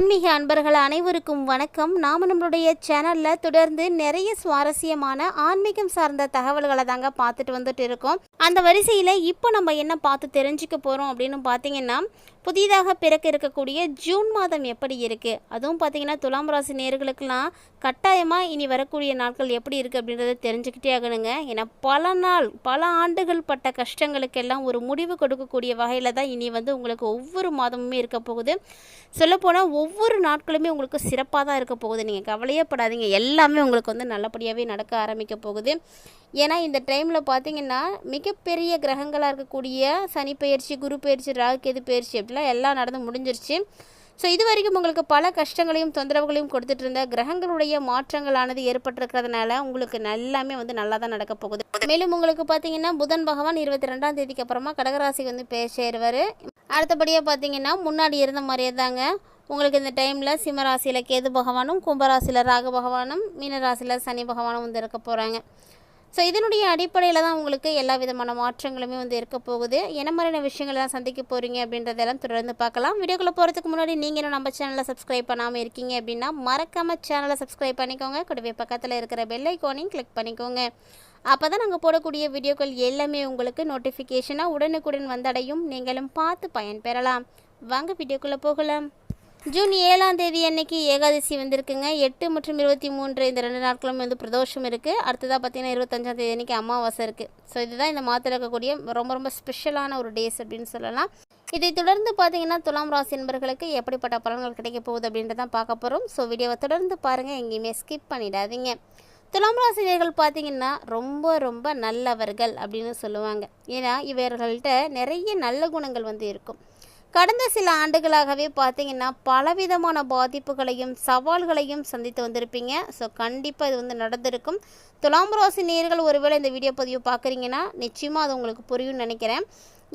ஆன்மீக அன்பர்கள் அனைவருக்கும் வணக்கம். நாம் நம்மளுடைய சேனலில் தொடர்ந்து நிறைய சுவாரஸ்யமான ஆன்மீகம் சார்ந்த தகவல்களை தாங்க பார்த்துட்டு வந்துட்டு இருக்கோம். அந்த வரிசையில் இப்போ நம்ம என்ன பார்த்து தெரிஞ்சுக்க போகிறோம் அப்படின்னு பார்த்தீங்கன்னா புதிதாக பிறக்க இருக்கக்கூடிய ஜூன் மாதம் எப்படி இருக்குது அதுவும் பார்த்தீங்கன்னா துலாம் ராசி நேர்களுக்கெல்லாம் கட்டாயமாக இனி வரக்கூடிய நாட்கள் எப்படி இருக்குது அப்படின்றத தெரிஞ்சுக்கிட்டே ஆகணுங்க. ஏன்னா பல நாள் பல ஆண்டுகள் பட்ட கஷ்டங்களுக்கெல்லாம் ஒரு முடிவு கொடுக்கக்கூடிய வகையில் தான் இனி வந்து உங்களுக்கு ஒவ்வொரு மாதமுமே இருக்க போகுது. சொல்லப்போனால் ஒவ்வொரு நாட்களுமே உங்களுக்கு சிறப்பாக தான் இருக்க போகுது. நீங்கள் கவலையே படாதீங்க. எல்லாமே உங்களுக்கு வந்து நல்லபடியாகவே நடக்க ஆரம்பிக்க போகுது. ஏன்னா இந்த டைமில் பார்த்தீங்கன்னா மிகப்பெரிய கிரகங்களாக இருக்கக்கூடிய சனி பயிற்சி குரு பயிற்சி ராகு கேது பயிற்சி அப்படிலாம் எல்லாம் நடந்து முடிஞ்சிருச்சு. ஸோ இது வரைக்கும் உங்களுக்கு பல கஷ்டங்களையும் தொந்தரவுகளையும் கொடுத்துட்டு இருந்த கிரகங்களுடைய மாற்றங்களானது ஏற்பட்டிருக்கிறதுனால உங்களுக்கு எல்லாமே வந்து நல்லா தான் நடக்க போகுது. மேலும் உங்களுக்கு பார்த்தீங்கன்னா புதன் பகவான் இருபத்தி ரெண்டாம் தேதிக்கு அப்புறமா கடகராசி வந்து பேர் சேருவார். அடுத்தபடியாக பார்த்தீங்கன்னா முன்னாடி இருந்த மாதிரியே தாங்க. உங்களுக்கு இந்த டைமில் சிம்மராசியில் கேது பகவானும் கும்பராசியில் ராகு பகவானும் மீனராசியில் சனி பகவானும் வந்து இருக்க போகிறாங்க ஸோ இதனுடைய அடிப்படையில் தான் உங்களுக்கு எல்லா விதமான மாற்றங்களுமே வந்து இருக்க போகுது. என்ன மாதிரியான விஷயங்கள்லாம் சந்திக்க போகிறீங்க அப்படின்றதெல்லாம் தொடர்ந்து பார்க்கலாம். வீடியோக்குள்ளே போகிறதுக்கு முன்னாடி நீங்கள் இன்னும் நம்ம சேனலை சப்ஸ்கிரைப் பண்ணாமல் இருக்கீங்க அப்படின்னா மறக்காமல் சேனலை சப்ஸ்கிரைப் பண்ணிக்கோங்க. கூடவே பக்கத்தில் இருக்கிற பெல் ஐக்கானையும் கிளிக் பண்ணிக்கோங்க. அப்போ தான் நாங்கள் போடக்கூடிய வீடியோக்கள் எல்லாமே உங்களுக்கு நோட்டிஃபிகேஷனாக உடனுக்குடன் வந்தடையும். நீங்களும் பார்த்து பயன்பெறலாம். வாங்க வீடியோக்குள்ளே போகலாம். ஜூன் ஏழாம் தேதி அன்னைக்கு ஏகாதசி வந்திருக்குங்க. எட்டு மற்றும் இருபத்தி மூன்று இந்த ரெண்டு நாட்களும் வந்து பிரதோஷம் இருக்குது அடுத்ததாக பார்த்தீங்கன்னா இருபத்தஞ்சாம் தேதி அன்னைக்கு அமாவாசை இருக்குது ஸோ இதுதான் இந்த மாதத்தில் இருக்கக்கூடிய ரொம்ப ரொம்ப ஸ்பெஷலான ஒரு டேஸ் அப்படின்னு சொல்லலாம். இதை தொடர்ந்து பார்த்தீங்கன்னா துலாம் ராசி என்பர்களுக்கு எப்படிப்பட்ட பலன்கள் கிடைக்க போகுது அப்படின்றதான் பார்க்க போகிறோம் ஸோ வீடியோவை தொடர்ந்து பாருங்கள் எங்கேயுமே ஸ்கிப் பண்ணிடாதீங்க. துலாம் ராசினியர்கள் பார்த்தீங்கன்னா ரொம்ப ரொம்ப நல்லவர்கள் அப்படின்னு சொல்லுவாங்க. ஏன்னா இவர்கள்ட்ட நிறைய நல்ல குணங்கள் வந்து இருக்கும். கடந்த சில ஆண்டுகளாகவே பார்த்தீங்கன்னா பலவிதமான பாதிப்புகளையும் சவால்களையும் சந்தித்து வந்திருப்பீங்க. ஸோ கண்டிப்பாக இது வந்து நடந்திருக்கும். துலாம் ராசி நேர்கள் ஒருவேளை இந்த வீடியோ பதிவு பார்க்குறீங்கன்னா நிச்சயமாக அது உங்களுக்கு புரியும்னு நினைக்கிறேன்.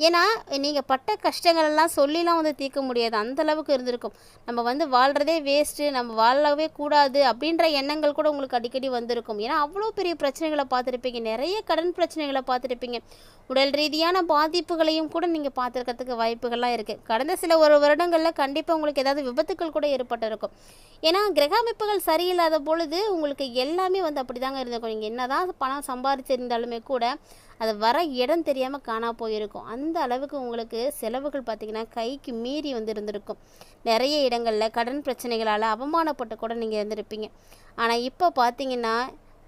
ஏன்னா நீங்கள் பட்ட கஷ்டங்கள் எல்லாம் சொல்லிலாம் வந்து தீர்க்க முடியாது. அந்த அளவுக்கு இருந்திருக்கும். நம்ம வந்து வாழ்கிறதே வேஸ்ட்டு நம்ம வாழவே கூடாது அப்படின்ற எண்ணங்கள் கூட உங்களுக்கு அடிக்கடி வந்திருக்கும். ஏன்னா அவ்வளோ பெரிய பிரச்சனைகளை பார்த்துருப்பீங்க. நிறைய கடன் பிரச்சனைகளை பார்த்துருப்பீங்க. உடல் ரீதியான பாதிப்புகளையும் கூட நீங்கள் பார்த்துருக்கிறதுக்கு வாய்ப்புகள்லாம் இருக்குது கடந்த சில ஒரு வருடங்களில் கண்டிப்பாக உங்களுக்கு ஏதாவது விபத்துக்கள் கூட ஏற்பட்டிருக்கும். ஏன்னா கிரக அமைப்புகள் சரியில்லாத பொழுது உங்களுக்கு எல்லாமே வந்து அப்படி தாங்க இருந்திருக்கும். நீங்கள் என்ன தான் பணம் சம்பாதிச்சிருந்தாலுமே கூட அது வர இடம் தெரியாமல் காணா போயிருக்கும். அந்த அளவுக்கு உங்களுக்கு செலவுகள் பார்த்திங்கன்னா கைக்கு மீறி வந்து இருந்திருக்கும் நிறைய இடங்களில் கடன் பிரச்சனைகளால் அவமானப்பட்டு கூட நீங்கள் இருந்திருப்பீங்க. ஆனால் இப்போ பார்த்தீங்கன்னா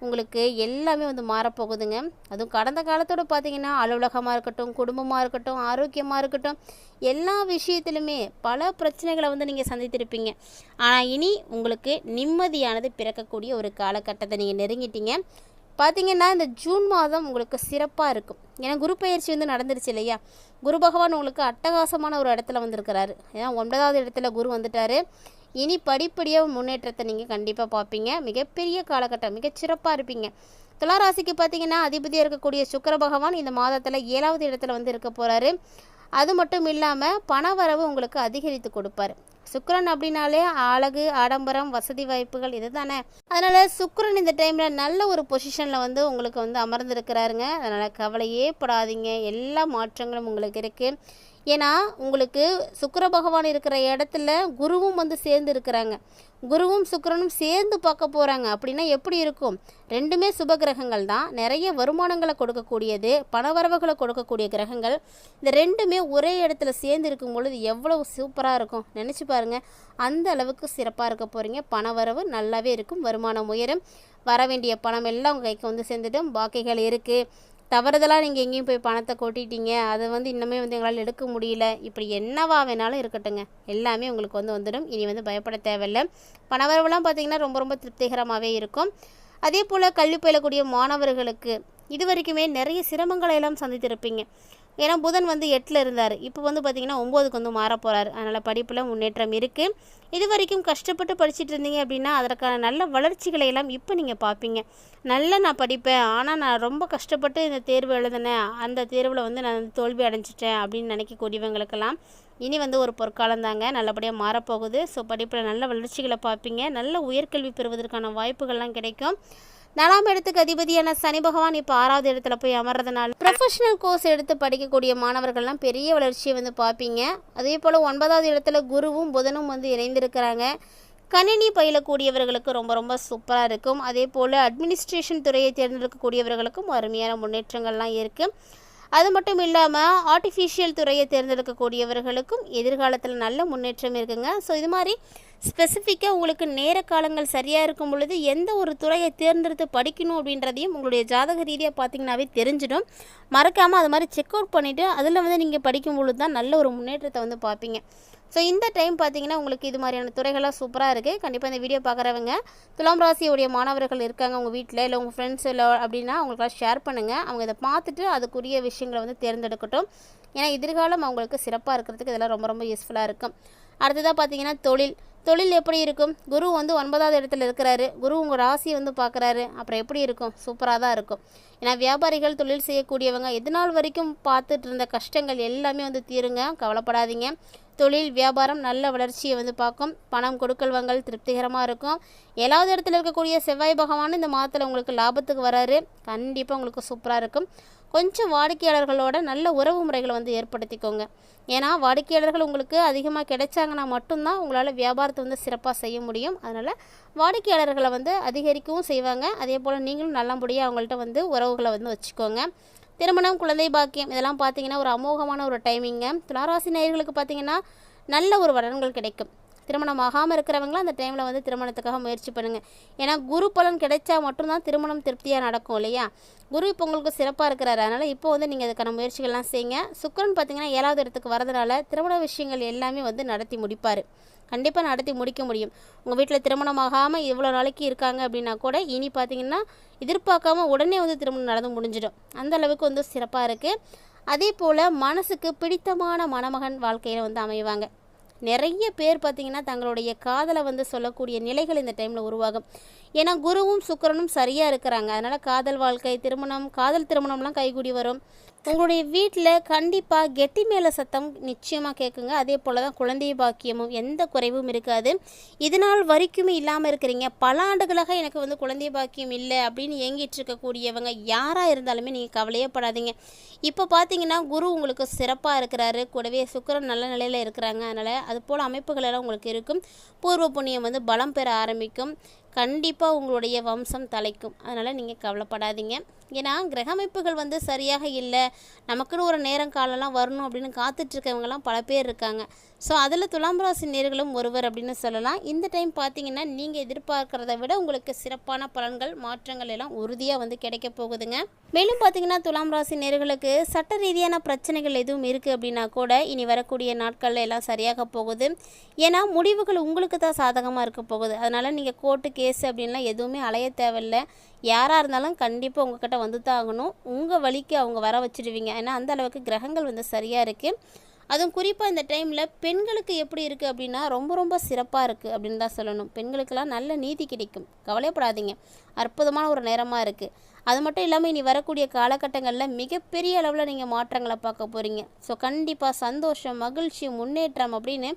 உங்களுக்கு எல்லாமே வந்து மாறப்போகுதுங்க. அதுவும் கடந்த காலத்தோட பார்த்தீங்கன்னா அலுவலகமாக இருக்கட்டும் குடும்பமாக இருக்கட்டும் ஆரோக்கியமாக இருக்கட்டும் எல்லா விஷயத்திலுமே பல பிரச்சனைகளை வந்து நீங்கள் சந்தித்திருப்பீங்க. ஆனால் இனி உங்களுக்கு நிம்மதியானது பிறக்கக்கூடிய ஒரு காலகட்டத்தை நீங்கள் நெருங்கிட்டீங்க. பார்த்தீங்கன்னா இந்த ஜூன் மாதம் உங்களுக்கு சிறப்பாக இருக்கும். ஏன்னா குரு பயிற்சி வந்து நடந்துருச்சு இல்லையா? குரு பகவான் உங்களுக்கு அட்டகாசமான ஒரு இடத்துல வந்திருக்கிறாரு. ஏன்னா ஒன்பதாவது இடத்துல குரு வந்துட்டார். இனி படிப்படியாக முன்னேற்றத்தை நீங்கள் கண்டிப்பாக பார்ப்பீங்க. மிகப்பெரிய காலகட்டம் மிகச்சிறப்பாக இருப்பீங்க. துளாராசிக்கு பார்த்தீங்கன்னா அதிபதியாக இருக்கக்கூடிய சுக்கர பகவான் இந்த மாதத்தில் ஏழாவது இடத்துல வந்து இருக்க போகிறாரு அது மட்டும் இல்லாமல் பண வரவு உங்களுக்கு அதிகரித்து கொடுப்பாரு. சுக்கரன் அப்படின்னாலே அழகு ஆடம்பரம் வசதி வாய்ப்புகள் இது தானே அதனால் சுக்கரன் இந்த டைமில் நல்ல ஒரு பொசிஷனில் வந்து உங்களுக்கு வந்து அமர்ந்திருக்கிறாருங்க. அதனால் கவலையே படாதீங்க. எல்லா மாற்றங்களும் உங்களுக்கு இருக்குது ஏன்னா உங்களுக்கு சுக்கர பகவான் இருக்கிற இடத்துல குருவும் வந்து சேர்ந்து இருக்கிறாங்க. குருவும் சுக்கரனும் சேர்ந்து பார்க்க போகிறாங்க அப்படின்னா எப்படி இருக்கும்? ரெண்டுமே சுப கிரகங்கள் தான். நிறைய வருமானங்களை கொடுக்கக்கூடியது பணவரவுகளை கொடுக்கக்கூடிய கிரகங்கள். இந்த ரெண்டுமே ஒரே இடத்துல சேர்ந்து இருக்கும் பொழுது எவ்வளவு சூப்பராக இருக்கும். நினச்சி பாருங்கள் அந்த அளவுக்கு சிறப்பாக இருக்க போகிறீங்க பணவரவு நல்லாவே இருக்கும். வருமானம் உயரும். வர வேண்டிய பணம் எல்லாம் உங்கள் கைக்கு வந்து சேர்ந்துட்டும் பாக்கைகள் இருக்குது தவறுதலாக நீங்கள் எங்கேயும் போய் பணத்தை கொட்டிட்டீங்க. அதை வந்து இன்னுமே வந்து எங்களால் எடுக்க முடியல. இப்படி என்னவா வேணாலும் இருக்கட்டுங்க எல்லாமே உங்களுக்கு வந்து வந்துடும். இனி வந்து பயப்பட தேவையில்லை. பணவரவுலாம் பார்த்திங்கன்னா ரொம்ப ரொம்ப திருப்திகரமாகவே இருக்கும். அதே போல் கல்வி பயிலக்கூடிய மாணவர்களுக்கு இது வரைக்குமே நிறைய சிரமங்களை எல்லாம் சந்தித்திருப்பீங்க. ஏன்னா புதன் வந்து எட்டில் இருந்தார். இப்போ வந்து பார்த்திங்கன்னா ஒம்போதுக்கு வந்து மாற போகிறார் அதனால் படிப்பில் முன்னேற்றம் இருக்குது இது வரைக்கும் கஷ்டப்பட்டு படிச்சுட்டு இருந்தீங்க அப்படின்னா அதற்கான நல்ல வளர்ச்சிகளை எல்லாம் இப்போ நீங்கள் பார்ப்பீங்க நல்லா நான் படிப்பேன். ஆனால் நான் ரொம்ப கஷ்டப்பட்டு இந்த தேர்வு எழுதினேன். அந்த தேர்வில் வந்து நான் வந்து தோல்வி அடைஞ்சிட்டேன் அப்படின்னு நினைக்கக்கூடியவங்களுக்கெல்லாம் இனி வந்து ஒரு பொற்காலம் தாங்க. நல்லபடியாக மாறப்போகுது ஸோ படிப்பில் நல்ல வளர்ச்சிகளை பார்ப்பீங்க நல்ல உயர்கல்வி பெறுவதற்கான வாய்ப்புகள்லாம் கிடைக்கும். நாலாம் இடத்துக்கு அதிபதியான சனி பகவான் இப்போ ஆறாவது இடத்துல போய் அமர்றதுனால ப்ரொஃபஷனல் கோர்ஸ் எடுத்து படிக்கக்கூடிய மாணவர்கள்லாம் பெரிய வளர்ச்சியை வந்து பார்ப்பீங்க. அதே போல் ஒன்பதாவது இடத்துல குருவும் புதனும் வந்து இணைந்திருக்கிறாங்க. கணினி பயிலக்கூடியவர்களுக்கு ரொம்ப ரொம்ப சூப்பராக இருக்கும். அதே போல் அட்மினிஸ்ட்ரேஷன் துறையை தேர்ந்தெடுக்கக்கூடியவர்களுக்கும் அருமையான முன்னேற்றங்கள்லாம் இருக்குது அது மட்டும் இல்லாமல் ஆர்டிஃபிஷியல் துறையை தேர்ந்தெடுக்கக்கூடியவர்களுக்கும் எதிர்காலத்தில் நல்ல முன்னேற்றம் இருக்குங்க. ஸோ இது மாதிரி ஸ்பெசிஃபிக்காக உங்களுக்கு நேர காலங்கள் சரியாக இருக்கும் பொழுது எந்த ஒரு துறையை தேர்ந்தெடுத்து படிக்கணும் அப்படின்றதையும் உங்களுடைய ஜாதக ரீதியாக பார்த்தீங்கன்னாவே தெரிஞ்சிடும். மறக்காமல் அது மாதிரி செக் அவுட் பண்ணிவிட்டு அதில் வந்து நீங்கள் படிக்கும் பொழுது தான் நல்ல ஒரு முன்னேற்றத்தை வந்து பார்ப்பீங்க. ஸோ இந்த டைம் பார்த்தீங்கன்னா உங்களுக்கு இது மாதிரியான துறைகள்லாம் சூப்பராக இருக்குது கண்டிப்பாக இந்த வீடியோ பார்க்குறவங்க துலாம் ராசியுடைய மாணவர்கள் இருக்காங்க உங்கள் வீட்டில் இல்லை உங்கள் ஃப்ரெண்ட்ஸ் இல்லை அப்படின்னா அவங்களுக்குலாம் ஷேர் பண்ணுங்கள் அவங்க இதை பார்த்துட்டு அதுக்குரிய விஷயங்களை வந்து தேர்ந்தெடுக்கட்டும். ஏன்னா எதிர்காலம் அவங்களுக்கு சிறப்பாக இருக்கிறதுக்கு இதெல்லாம் ரொம்ப ரொம்ப யூஸ்ஃபுல்லாக இருக்கும். அடுத்ததாக பார்த்தீங்கன்னா தொழில். தொழில் எப்படி இருக்கும்? குரு வந்து ஒன்பதாவது இடத்துல இருக்கிறாரு. குரு உங்கள் ராசியை வந்து பார்க்குறாரு அப்புறம் எப்படி இருக்கும்? சூப்பராக தான் இருக்கும். ஏன்னா வியாபாரிகள் தொழில் செய்யக்கூடியவங்க எது நாள் வரைக்கும் பார்த்துட்டு இருந்த கஷ்டங்கள் எல்லாமே வந்து தீருங்க. கவலைப்படாதீங்க. தொழில் வியாபாரம் நல்ல வளர்ச்சியை வந்து பார்க்கும். பணம் கொடுக்கல் வாங்கல் திருப்திகரமாக இருக்கும். ஏழாவது இடத்துல இருக்கக்கூடிய செவ்வாய் பகவான் இந்த மாதத்தில் உங்களுக்கு லாபத்துக்கு வராரு. கண்டிப்பாக உங்களுக்கு சூப்பராக இருக்கும். கொஞ்சம் வாடிக்கையாளர்களோட நல்ல உறவு முறைகளை வந்து ஏற்படுத்திக்கோங்க. ஏன்னா வாடிக்கையாளர்கள் உங்களுக்கு அதிகமாக கிடைச்சாங்கன்னா மட்டும்தான் உங்களால் வியாபாரத்தை வந்து சிறப்பாக செய்ய முடியும். அதனால் வாடிக்கையாளர்களை வந்து அதிகரிக்கவும் செய்வாங்க. அதே போல் நீங்களும் நல்லபடியாக அவங்கள்ட்ட வந்து உறவுகளை வந்து வச்சுக்கோங்க. திருமணம் குழந்தை பாக்கியம் இதெல்லாம் பார்த்தீங்கன்னா ஒரு அமோகமான ஒரு டைமிங்க துளாராசி நேயர்களுக்கு பார்த்தீங்கன்னா நல்ல ஒரு வளன்கள் கிடைக்கும். திருமணம் ஆகாமல் இருக்கிறவங்களும் அந்த டைமில் வந்து திருமணத்துக்காக முயற்சி பண்ணுங்கள் ஏன்னா குரு பலன் கிடைச்சா மட்டும்தான் திருமணம் திருப்தியாக நடக்கும் இல்லையா? குரு இப்போ உங்களுக்கு சிறப்பாக இருக்கிறாரு. அதனால் இப்போ வந்து நீங்கள் அதுக்கான முயற்சிகள்லாம் செய்யுங்க சுக்கரன் பார்த்தீங்கன்னா ஏழாவது இடத்துக்கு வரதுனால திருமண விஷயங்கள் எல்லாமே வந்து நடத்தி முடிப்பார். கண்டிப்பாக நடத்தி முடிக்க முடியும். உங்கள் வீட்டில் திருமணமாகாமல் இவ்வளோ நாளைக்கு இருக்காங்க அப்படின்னா கூட இனி பார்த்தீங்கன்னா எதிர்பார்க்காம உடனே வந்து திருமணம் நடந்து முடிஞ்சிடும். அந்த அளவுக்கு வந்து சிறப்பாக இருக்குது அதே போல் மனசுக்கு பிடித்தமான மணமகன் வாழ்க்கையில் வந்து அமைவாங்க. நிறைய பேர் பார்த்திங்கன்னா தங்களுடைய காதலை வந்து சொல்லக்கூடிய நிலைகள் இந்த டைமில் உருவாகும். ஏன்னா குருவும் சுக்கரனும் சரியாக இருக்கிறாங்க. அதனால் காதல் வாழ்க்கை திருமணம் காதல் திருமணம்லாம் கைகூடி வரும். உங்களுடைய வீட்டில் கண்டிப்பாக கெட்டி மேலே சத்தம் நிச்சயமாக கேட்குங்க அதே போல் தான் குழந்தை பாக்கியமும் எந்த குறைவும் இருக்காது. இதனால் வரைக்குமே இல்லாமல் இருக்கிறீங்க. பல ஆண்டுகளாக எனக்கு வந்து குழந்தை பாக்கியம் இல்லை அப்படின்னு ஏங்கிட்டு இருக்கக்கூடியவங்க யாராக இருந்தாலுமே நீங்கள் கவலையே படாதீங்க இப்போ பார்த்தீங்கன்னா குரு உங்களுக்கு சிறப்பாக இருக்கிறாரு. கூடவே சுக்கரன் நல்ல நிலையில் இருக்கிறாங்க. அதனால் அது போல் அமைப்புகள் எல்லாம் உங்களுக்கு இருக்கும். பூர்வ புண்ணியம் வந்து பலம் பெற ஆரம்பிக்கும். கண்டிப்பாக உங்களுடைய வம்சம் தலைக்கும். அதனால் நீங்கள் கவலைப்படாதீங்க. ஏன்னா கிரகமைப்புகள் வந்து சரியாக இல்லை. நமக்குன்னு ஒரு நேரம் காலம்லாம் வரணும் அப்படின்னு காத்துட்ருக்கவங்கலாம் பல பேர் இருக்காங்க. ஸோ அதில் துலாம் ராசி நேர்களும் ஒருவர் அப்படின்னு சொல்லலாம். இந்த டைம் பார்த்தீங்கன்னா நீங்கள் எதிர்பார்க்கிறத விட உங்களுக்கு சிறப்பான பலன்கள் மாற்றங்கள் எல்லாம் உறுதியாக வந்து கிடைக்க போகுதுங்க. மேலும் பார்த்தீங்கன்னா துலாம் ராசி நேர்களுக்கு சட்ட ரீதியான பிரச்சனைகள் எதுவும் இருக்குது அப்படின்னா கூட இனி வரக்கூடிய நாட்களில் எல்லாம் சரியாக போகுது. ஏன்னா முடிவுகள் உங்களுக்கு தான் சாதகமாக இருக்க போகுது. அதனால் நீங்கள் கோர்ட்டு கேஸ் அப்படின்லாம் எதுவுமே அலைய தேவையில்லை. யாராக இருந்தாலும் கண்டிப்பாக உங்ககிட்ட வந்து தான் ஆகணும். உங்கள் வழிக்கு அவங்க வர வச்சுடுவீங்க. ஏன்னா அந்த அளவுக்கு கிரகங்கள் வந்து சரியாக இருக்குது அதுவும் குறிப்பாக இந்த டைமில் பெண்களுக்கு எப்படி இருக்குது அப்படின்னா ரொம்ப ரொம்ப சிறப்பாக இருக்குது அப்படின்னு தான் சொல்லணும். பெண்களுக்கெல்லாம் நல்ல நீதி கிடைக்கும். கவலைப்படாதீங்க. அற்புதமான ஒரு நேரமாக இருக்குது அது மட்டும் இல்லாமல் இனி வரக்கூடிய காலகட்டங்களில் மிகப்பெரிய அளவில் நீங்கள் மாற்றங்களை பார்க்க போகிறீங்க ஸோ கண்டிப்பாக சந்தோஷம் மகிழ்ச்சி முன்னேற்றம் அப்படின்னு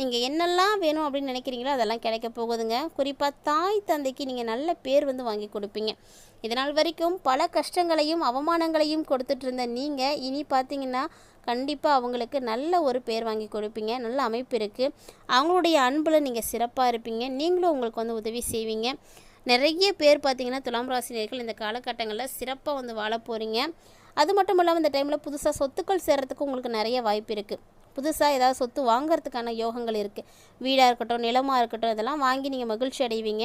நீங்கள் என்னெல்லாம் வேணும் அப்படின்னு நினைக்கிறீங்களோ அதெல்லாம் கிடைக்க போகுதுங்க. குறிப்பாக தாய் தந்தைக்கு நீங்கள் நல்ல பேர் வந்து வாங்கி கொடுப்பீங்க. இதனால் வரைக்கும் பல கஷ்டங்களையும் அவமானங்களையும் கொடுத்துட்டு இருந்த நீங்கள் இனி பார்த்தீங்கன்னா கண்டிப்பாக அவங்களுக்கு நல்ல ஒரு பேர் வாங்கி கொடுப்பீங்க. நல்ல அமைப்பு இருக்குது அவங்களுடைய அன்பில் நீங்கள் சிறப்பாக இருப்பீங்க. நீங்களும் உங்களுக்கு வந்து உதவி செய்வீங்க. நிறைய பேர் பார்த்தீங்கன்னா துலாம் ராசினியர்கள் இந்த காலகட்டங்களில் சிறப்பாக வந்து வாழ போகிறீங்க அது மட்டும் இல்லாமல் இந்த டைமில் புதுசாக சொத்துக்கள் சேர்கிறதுக்கு உங்களுக்கு நிறைய வாய்ப்பு இருக்குது புதுசாக ஏதாவது சொத்து வாங்குறதுக்கான யோகங்கள் இருக்குது வீடாக இருக்கட்டும் நிலமாக இருக்கட்டும் இதெல்லாம் வாங்கி நீங்கள் மகிழ்ச்சி அடைவீங்க.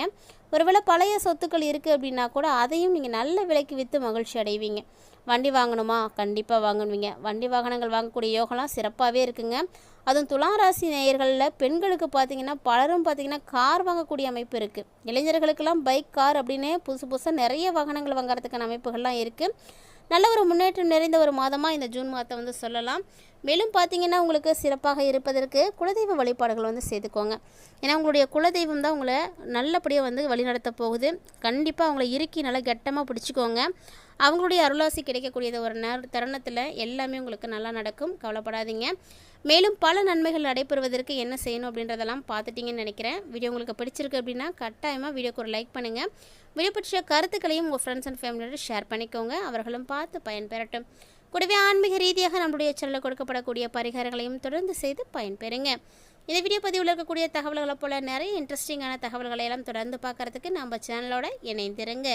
ஒருவேளை பழைய சொத்துக்கள் இருக்குது அப்படின்னா கூட அதையும் நீங்கள் நல்ல விலைக்கு விற்று மகிழ்ச்சி அடைவீங்க. வண்டி வாங்கணுமா? கண்டிப்பாக வாங்கணுவீங்க வண்டி வாகனங்கள் வாங்கக்கூடிய யோகம்லாம் சிறப்பாகவே இருக்குங்க. அதுவும் துலாம் ராசி நேயர்களில் பெண்களுக்கு பார்த்தீங்கன்னா பலரும் பார்த்தீங்கன்னா கார் வாங்கக்கூடிய அமைப்பு இருக்குது இளைஞர்களுக்கெல்லாம் பைக் கார் அப்படின்னு புதுசு புதுசாக நிறைய வாகனங்கள் வாங்குறதுக்கான அமைப்புகள்லாம் இருக்குது நல்ல ஒரு முன்னேற்றம் நிறைந்த ஒரு மாதமாக இந்த ஜூன் மாதம் வந்து சொல்லலாம். மேலும் பார்த்தீங்கன்னா உங்களுக்கு சிறப்பாக இருப்பதற்கு குலதெய்வ வழிபாடுகள் வந்து செய்துக்கோங்க. ஏன்னா உங்களுடைய குலதெய்வம் தான் உங்களை நல்லபடியாக வந்து வழிநடத்த போகுது. கண்டிப்பாக அவங்கள இறுக்கி நல்லா கெட்டமாக பிடிச்சிக்கோங்க. அவங்களுடைய அருளாசி கிடைக்கக்கூடியது ஒரு நேர தருணத்தில் எல்லாமே உங்களுக்கு நல்லா நடக்கும். கவலைப்படாதீங்க. மேலும் பல நன்மைகள் நடைபெறுவதற்கு என்ன செய்யணும் அப்படின்றதெல்லாம் பார்த்துட்டிங்கன்னு நினைக்கிறேன். வீடியோ உங்களுக்கு பிடிச்சிருக்கு அப்படின்னா கட்டாயமாக வீடியோக்கு ஒரு லைக் பண்ணுங்கள் வீடியோ பற்றிய கருத்துக்களையும் உங்கள் ஃப்ரெண்ட்ஸ் அண்ட் ஃபேமிலியோட ஷேர் பண்ணிக்கோங்க. அவர்களும் பார்த்து பயன்பெறட்டும். கூடவே ஆன்மீக ரீதியாக நம்முடைய சேனலில் கொடுக்கப்படக்கூடிய பரிகாரங்களையும் தொடர்ந்து செய்து பயன்பெறுங்க. இந்த வீடியோ பதிவில் இருக்கக்கூடிய தகவல்களை போல் நிறைய இன்ட்ரெஸ்டிங்கான தகவல்களை எல்லாம் தொடர்ந்து பார்க்குறதுக்கு நம்ம சேனலோட இணைந்திருங்க.